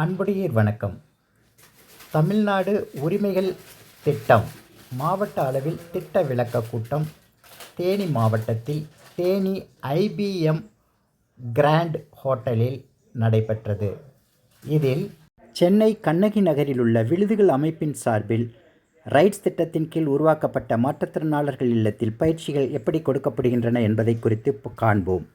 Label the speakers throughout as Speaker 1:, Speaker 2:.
Speaker 1: அன்புடையீர் வணக்கம். தமிழ்நாடு உரிமைகள் திட்டம் மாவட்ட அளவில் திட்ட விளக்க கூட்டம் தேனி மாவட்டத்தில் தேனி ஐபிஎம் கிராண்ட் ஹோட்டலில் நடைபெற்றது. இதில் சென்னை கண்ணகி நகரில் உள்ள விழுதுகள் அமைப்பின் சார்பில் ரைட்ஸ் திட்டத்தின் கீழ் உருவாக்கப்பட்ட மாற்றுத்திறனாளர்கள் இல்லத்தில் பயிற்சிகள் எப்படி கொடுக்கப்படுகின்றன என்பதை குறித்து காண்போம்.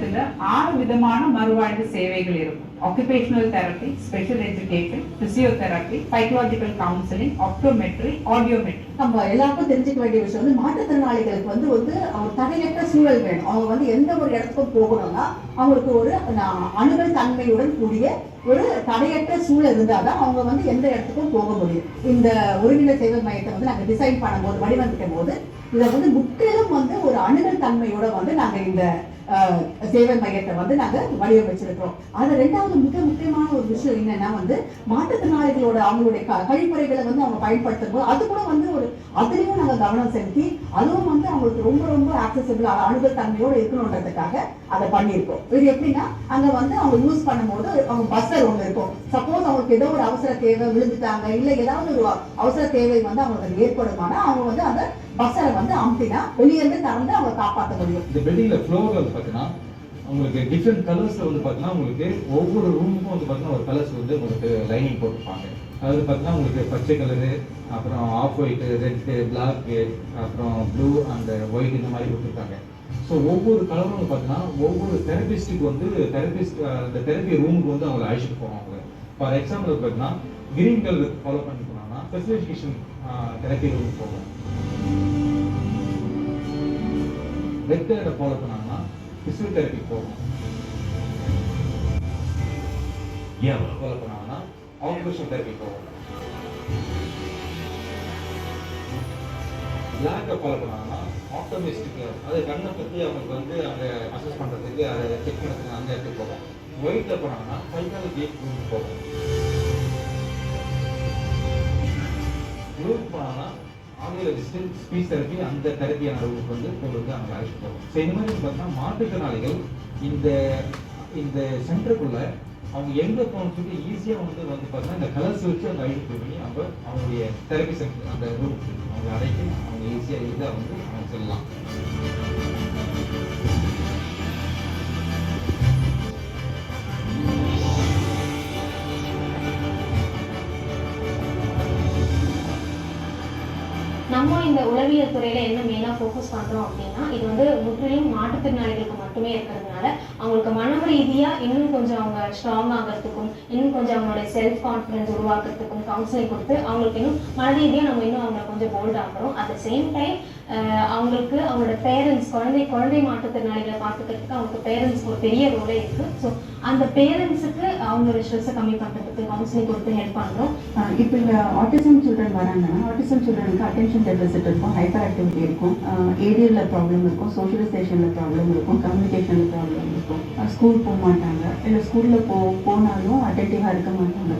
Speaker 2: மையத்துல ஆறு விதமான மறுவாழ்வு சேவைகள் இருக்கும். Occupational therapy special education physiotherapy psychological counselling optometry audiometry
Speaker 3: நம்ம எல்லாருக்கும் தெரிஞ்சுக்க வேண்டிய விஷயம் வந்து மாற்றுத்திறனாளிகளுக்கு வந்து வந்து அவங்க தடையற்ற சூழல் வேணும். அவங்க வந்து எந்த ஒரு இடத்துக்கும் போகணும்னா அவங்களுக்கு ஒரு அணுகல் தன்மையுடன் கூடிய ஒரு தடையற்ற சூழல் இருந்தால் தான் அவங்க வந்து எந்த இடத்துக்கும் போக முடியும். இந்த ஒருங்கிணை சேவை மையத்தை வந்து நாங்கள் டிசைன் பண்ணும்போது வடிவமைக்கும் போது இதை வந்து முற்றிலும் வந்து ஒரு அணுகல் தன்மையோட வந்து நாங்க இந்த சேவை மையத்தை வந்து நாங்க வடிவமைச்சிருக்கிறோம். அது ரெண்டாவது மிக முக்கியமான ஒரு விஷயம் என்னன்னா வந்து மாற்றுத்திறனாளிகளோட அவங்களுடைய க- கழிப்பறைகளை வந்து அவங்க பயன்படுத்தும் போது அது கூட வந்து ஒரு அதுலயும் அவங்க கவனம் செலுத்தி அதுவும் வந்து அவங்களுக்கு ரொம்ப ரொம்ப ஆக்சசபிள் அணுகத்தன்மையோடு இருக்கணுன்றதுக்காக அதை பண்ணியிருக்கோம். இது எப்படின்னா அங்க வந்து அவங்க யூஸ் பண்ணும்போது அவங்க பஸ்ஸர் ஒன்று இருக்கும். சப்போஸ் அவங்களுக்கு ஏதோ ஒரு அவசர தேவை விழுந்துட்டாங்க இல்லை ஏதாவது ஒரு அவசர தேவை வந்து அவங்களுக்கு ஏற்படுமானா அவங்க வந்து அந்த பஸ்ஸரை வந்து அமுத்தினா வெளியே இருந்து திறந்து அவங்க காப்பாற்ற முடியும்.
Speaker 4: இந்த பார்த்தீங்கன்னா உங்களுக்கு டிஃப்ரெண்ட் கலர்ஸில் வந்து பார்த்தீங்கன்னா உங்களுக்கு ஒவ்வொரு ரூமுக்கும் வந்து பார்த்தீங்கன்னா ஒரு கலர்ஸ் வந்து உங்களுக்கு லைனிங் போட்டிருப்பாங்க. அது பார்த்தீங்கன்னா உங்களுக்கு பச்சை கலரு அப்புறம் ஆஃப் ஒயிட்டு ரெட்டு பிளாக்கு அப்புறம் ப்ளூ அண்ட் ஒயிட் இந்த மாதிரி கொடுத்துருக்காங்க ஸோ ஒவ்வொரு கலரும் வந்து பார்த்தீங்கன்னா ஒவ்வொரு தெரபிஸ்ட்டுக்கு வந்து தெரபிஸ்ட் அந்த தெரப்பி ரூமுக்கு வந்து அவங்களை அழைச்சிட்டு போவாங்க. ஃபார் எக்ஸாம்பிள் பார்த்தீங்கன்னா கிரீன் கலர் ஃபாலோ பண்ணி போனாங்கன்னா ஸ்பெசிஃபிகேஷன் தெரப்பி ரூமுக்கு போவோம் ரெட் கலரை ஃபாலோ பண்ணாங்க பிசியோதெரப்பி போகும்.
Speaker 5: yellow,
Speaker 4: ஃபாலோ பண்ணாங்கன்னா ஆக்குபேஷன் தெரப்பி போகும். பிளாக்கை ஃபாலோ பண்ணாங்கன்னா ஆப்டமிஸ்டிக் அது கண்ணை பற்றி அவங்களுக்கு வந்து அங்கே அசஸ் பண்ணுறதுக்கு அதை செக் பண்ணுறதுக்கு அந்த இடத்துக்கு போகும். ஒயிட்டில் போனாங்கன்னா சைக்காலஜி போகும். ப்ளூக்கு போனாங்கன்னா ஆங்கில ஸ்பீச் தெரப்பி அந்த தெரப்பியான அளவுக்கு வந்து உங்களுக்கு அங்கே அழைச்சிட்டு போகும் ஸோ இந்த மாதிரி பார்த்தீங்கன்னா மாற்றுத்திறனாளிகள் இந்த இந்த சென்டருக்குள்ள அவங்க எங்கே போகணும்னு சொல்லி ஈஸியாக வந்து வந்து பார்த்தீங்கன்னா இந்த கலர்ஸ் வச்சு அந்த ஐடென்டிஃபை பண்ணி அவங்க அவங்களுடைய தெரப்பி சென்டர் அந்த ரூம் அவங்க அடைக்கி அவங்க ஈஸியாக இதாக வந்து அவங்க செல்லலாம்.
Speaker 6: நம்ம இந்த உளவியல் துறையில் என்ன மெயினாக ஃபோக்கஸ் பண்ணுறோம் அப்படின்னா இது வந்து முற்றிலும் மாற்றுத்திறனாளிகளுக்கு மட்டுமே இருக்கிறதுனால அவங்களுக்கு மன ரீதியாக இன்னும் கொஞ்சம் அவங்க ஸ்ட்ராங் ஆகிறதுக்கும் இன்னும் கொஞ்சம் அவங்களுடைய செல்ஃப் கான்ஃபிடன்ஸ் உருவாக்குறதுக்கும் கவுன்சிலிங் கொடுத்து அவங்களுக்கு இன்னும் மன ரீதியாக நம்ம இன்னும் அவங்களை கொஞ்சம் போல்ட் ஆகிறோம் அட் த சேம் டைம் அவங்களுக்கு அவங்களோட பேரண்ட்ஸ் குழந்தை குழந்தை மாற்றுத்திறனாளிகளை பார்த்துக்கிறதுக்கு அவங்களுக்கு பேரண்ட்ஸ்க்கு ஒரு பெரிய ரோலே இருக்குது ஸோ அந்த பேரண்ட்ஸுக்கு அவங்களோட ஸ்ட்ரெஸ்ஸை கம்மி பண்ணுறதுக்கு கவுன்சிலிங் கொடுத்து ஹெல்ப்
Speaker 3: பண்ணுறோம் இப்போ இந்த ஆட்டிசம் சில்ட்ரன் வராங்கன்னா ஆட்டிசம் சில்ட்ரனுக்கு அட்டென்ஷன் டெபிசிட் இருக்கும் ஹைப்பர் ஆக்டிவிட்டி இருக்கும் ஏரியலில் ப்ராப்ளம் இருக்கும் சோஷியலைசேஷனில் ப்ராப்ளம் இருக்கும் கம்யூனிகேஷனில் ப்ராப்ளம் இருக்கும். ஸ்கூல் போக மாட்டாங்க. இல்லை ஸ்கூலில் போ போனாலும் அட்டென்டிவாக இருக்க மாட்டாங்க.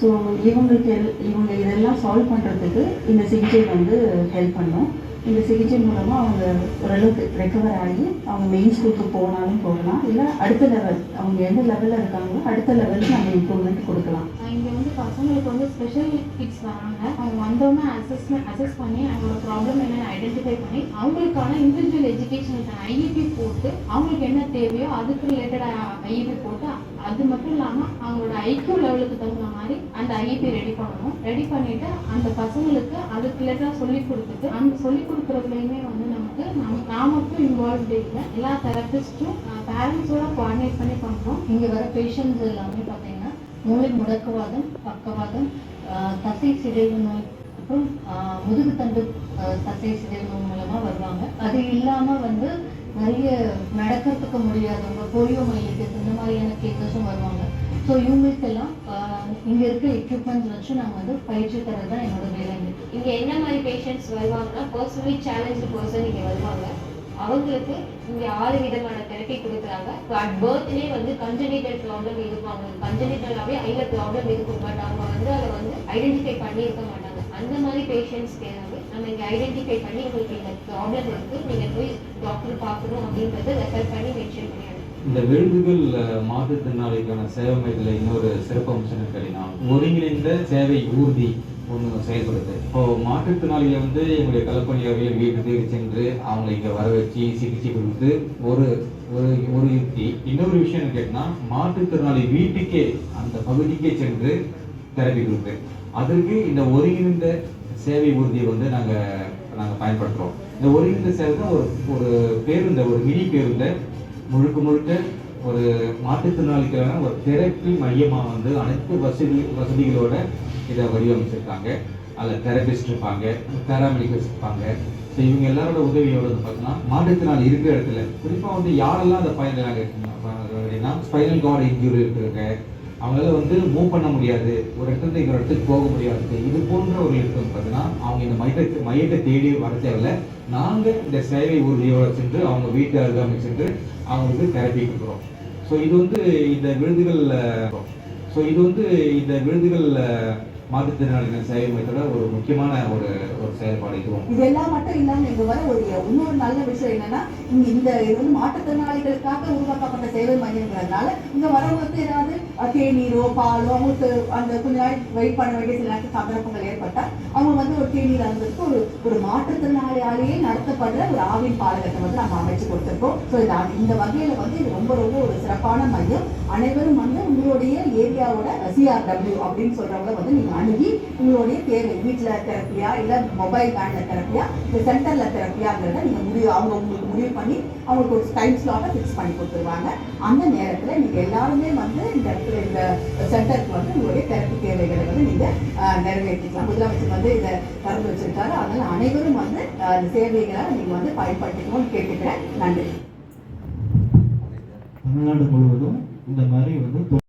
Speaker 3: ஸோ இவங்களுக்கு எல்- இவங்க இதெல்லாம் சால்வ் பண்ணுறதுக்கு இந்த சிகிச்சை வந்து ஹெல்ப் பண்ணும். இந்த சிகிச்சை மூலமாக அவங்க ஓரளவுக்கு ரெக்கவர் ஆகி அவங்க மெயின் ஸ்கூலுக்கு போனாலும் போகலாம். இல்லை அடுத்த லெவல் அவங்க எந்த லெவலில் இருக்காங்களோ அடுத்த லெவலுக்கு நம்ம இம்ப்ரூவ்மெண்ட் கொடுக்கலாம்.
Speaker 6: இங்கே வந்து பசங்களுக்கு வந்து ஸ்பெஷல் கிட்ஸ் வராங்க. அவங்க வந்தோடனே அசஸ்மெண்ட் அசஸ் பண்ணி அவங்களோட ப்ராப்ளம் என்னென்னு ஐடென்டிஃபை பண்ணி அவங்களுக்கான இண்டிவிஜுவல் எஜுகேஷனுக்கான ஐஇபி போட்டு அவங்களுக்கு என்ன தேவையோ அதுக்கு ரிலேட்டடாக ஐஇபி போட்டு அது மட்டும் இல்லாமல் அவங்களோட ஐக்கியூ லெவலுக்கு தகுந்த மாதிரி அந்த ஐஇபி ரெடி பண்ணணும். ரெடி பண்ணிவிட்டு அந்த பசங்களுக்கு அதுக்கு ரிலேட்டடாக சொல்லி கொடுத்துட்டு அந்த சொல்லி கொடுக்குறதுலையுமே வந்து நமக்கு நம் நான் மட்டும் இன்வால்வ் இல்லை. எல்லா தெரபிஸ்ட்டும் பேரண்ட்ஸோட கோஆர்டினேட் பண்ணி பண்ணுறோம்
Speaker 7: இங்கே வர பேஷண்ட்ஸ் எல்லாமே பார்த்தீங்கன்னா மூளை முடக்குவாதம் பக்கவாதம் தசை சிதைவு நோய் அப்புறம் முதுகுத்தண்டு தசை சிதைவு நோய் மூலமாக வருவாங்க. அது இல்லாமல் வந்து நிறைய நடக்கிறதுக்கு முடியாதவங்க போலியோ மையத்துக்கு இந்த மாதிரியான கேசஸும் வருவாங்க. ஸோ இவங்களுக்கெல்லாம் இங்கே இருக்க எக்யூப்மெண்ட்ஸ் வச்சு நாங்கள் வந்து பயிற்சி தரது தான் என்னோட வேலைங்க
Speaker 6: இங்கே என்ன மாதிரி பேஷண்ட்ஸ் வருவாங்கன்னா பர்சனலி சேலஞ்சு பர்சன் இங்கே வருவாங்க. அவங்களுக்கு இங்கே ஆறு விதமான தெரப்பி கொடுக்குறாங்க. அட் பர்த்லேயே வந்து கஞ்சனிட்டல் ப்ராப்ளம் இருப்பாங்க. கஞ்சனிட்டலாகவே ஐல ப்ராப்ளம் இருக்கும். பட் அவங்க வந்து அதை வந்து ஐடென்டிஃபை பண்ணியிருக்க மாட்டாங்க. அந்த மாதிரி பேஷண்ட்ஸ்க்கு வந்து நம்ம இங்கே ஐடென்டிஃபை பண்ணி உங்களுக்கு இந்த ப்ராப்ளம் இருக்குது நீங்கள் போய் டாக்டர் பார்க்கணும் அப்படின்றத ரெஃபர் பண்ணி மென்ஷன் பண்ணி
Speaker 4: இந்த விருதுகள் மாற்றுத்திறனாளிக்கான சேவை மையத்தில் இன்னொரு சிறப்பு அம்சம் இருக்கு ஒருங்கிணைந்த சேவை ஊர்தி ஒன்று செயல்படுது. இப்போ மாற்றுத்திறனாளிகளை வந்து எங்களுடைய களப்பணியாளர்கள் வீட்டுக்கு சென்று அவங்களை இங்கே வர வச்சு சிகிச்சை கொடுத்து ஒரு ஒரு ஒரு யுக்தி. இன்னொரு விஷயம் கேட்டால் மாற்றுத்திறனாளி வீட்டுக்கே அந்த பகுதிக்கே சென்று தெரப்பி கொடுப்பேன் அதற்கு இந்த ஒருங்கிணைந்த சேவை ஊர்தியை வந்து நாங்கள் நாங்கள் பயன்படுத்துகிறோம் இந்த ஒருங்கிணைந்த சேவை தான் ஒரு ஒரு பேருந்தை ஒரு மினி பேருந்தை முழுக்க முழுக்க ஒரு மாற்றுத்திறனாளிக்கான ஒரு தெரப்பி மையமாக வந்து அனைத்து வசதி வசதிகளோட இதை வடிவமைச்சிருக்காங்க. அதில் தெரபிஸ்ட் இருப்பாங்க பேராமெடிக்கல்ஸ் இருப்பாங்க. ஸோ இவங்க எல்லாரோட உதவியோட வந்து பார்த்தீங்கன்னா மாற்றுத்திறனாளி இருக்கிற இடத்துல குறிப்பாக வந்து யாரெல்லாம் அதை பயன்படுறாங்க அப்படின்னா ஸ்பைனல் கார்டு இன்ஜூரி இருக்கிறவங்க அவங்களால வந்து மூவ் பண்ண முடியாது. ஒரு இடத்துல இன்னொரு இடத்துக்கு போக முடியாது. இது போன்றவர்களுக்கு வந்து பார்த்தீங்கன்னா அவங்க இந்த மையத்தை மையத்தை தேடி வர தேவையில்ல. நாங்கள் இந்த சேவை உறுதியோட சென்று அவங்க வீட்டு அருகாமை சென்று அவங்களுக்கு தெரப்பி கொடுக்குறோம். ஸோ இது வந்து இந்த விருதுகளில் ஸோ இது வந்து இந்த விருதுகளில் மாற்றுத்திறனாளிகள் சேவை ஒரு முக்கியமான ஒரு ஒரு செயல்பாடு இதுவும்.
Speaker 3: இதெல்லாம் மட்டும் இல்லாமல் இங்கே வர ஒரு இன்னொரு நல்ல விஷயம் என்னன்னா இங்க இந்த இது வந்து மாற்றுத்திறனாளிகளுக்காக உருவாக்கப்பட்ட சேவை மையங்கிறதுனால இங்க வரவங்களுக்கு ஏதாவது தேநீரோ பாலோ அவங்களுக்கு அந்த கொஞ்ச நாள் வெயிட் பண்ண வேண்டிய சில நேரத்தில் சந்தர்ப்பங்கள் ஏற்பட்டால் அவங்க வந்து ஒரு தேநீர் அருந்ததுக்கு ஒரு ஒரு மாற்றுத்திறனாளியாலேயே நடத்தப்படுற ஒரு ஆவின் பாலகத்தை வந்து நம்ம அமைச்சு கொடுத்துருக்கோம். ஸோ இந்த இந்த வகையில வந்து இது ரொம்ப ரொம்ப ஒரு சிறப்பான மையம். அனைவரும் வந்து உங்களுடைய ஏரியாவோட சிஆர்டபிள்யூ அப்படின்னு சொல்றவங்கள வந்து நீங்கள் அணுகி உங்களுடைய தேவை. வீட்டில் தெரப்பியா இல்லை மொபைல் வேனில் தெரப்பியா இல்லை சென்டரில் தெரப்பியாங்கிறத நீங்கள் முடிவு அவங்க உங்களுக்கு முடிவு பண்ணி அவங்களுக்கு ஒரு டைம் ஸ்லாட்டை ஃபிக்ஸ் பண்ணி கொடுத்துருவாங்க. அந்த நேரத்தில் நீங்கள் எல்லாருமே வந்து இந்த இடத்துல இந்த சென்டருக்கு வந்து உங்களுடைய தெரப்பி தேவைகளை வந்து நீங்கள் நிறைவேற்றிக்கலாம். முதலமைச்சர் வந்து இதை திறந்து வச்சுருக்காரு. அதனால் அனைவரும் வந்து அந்த சேவைகளை நீங்கள் வந்து பயன்படுத்திக்கணும்னு கேட்டுக்கிறேன். நன்றி.
Speaker 8: தமிழ்நாடு முழுவதும் இந்த மாதிரி வந்து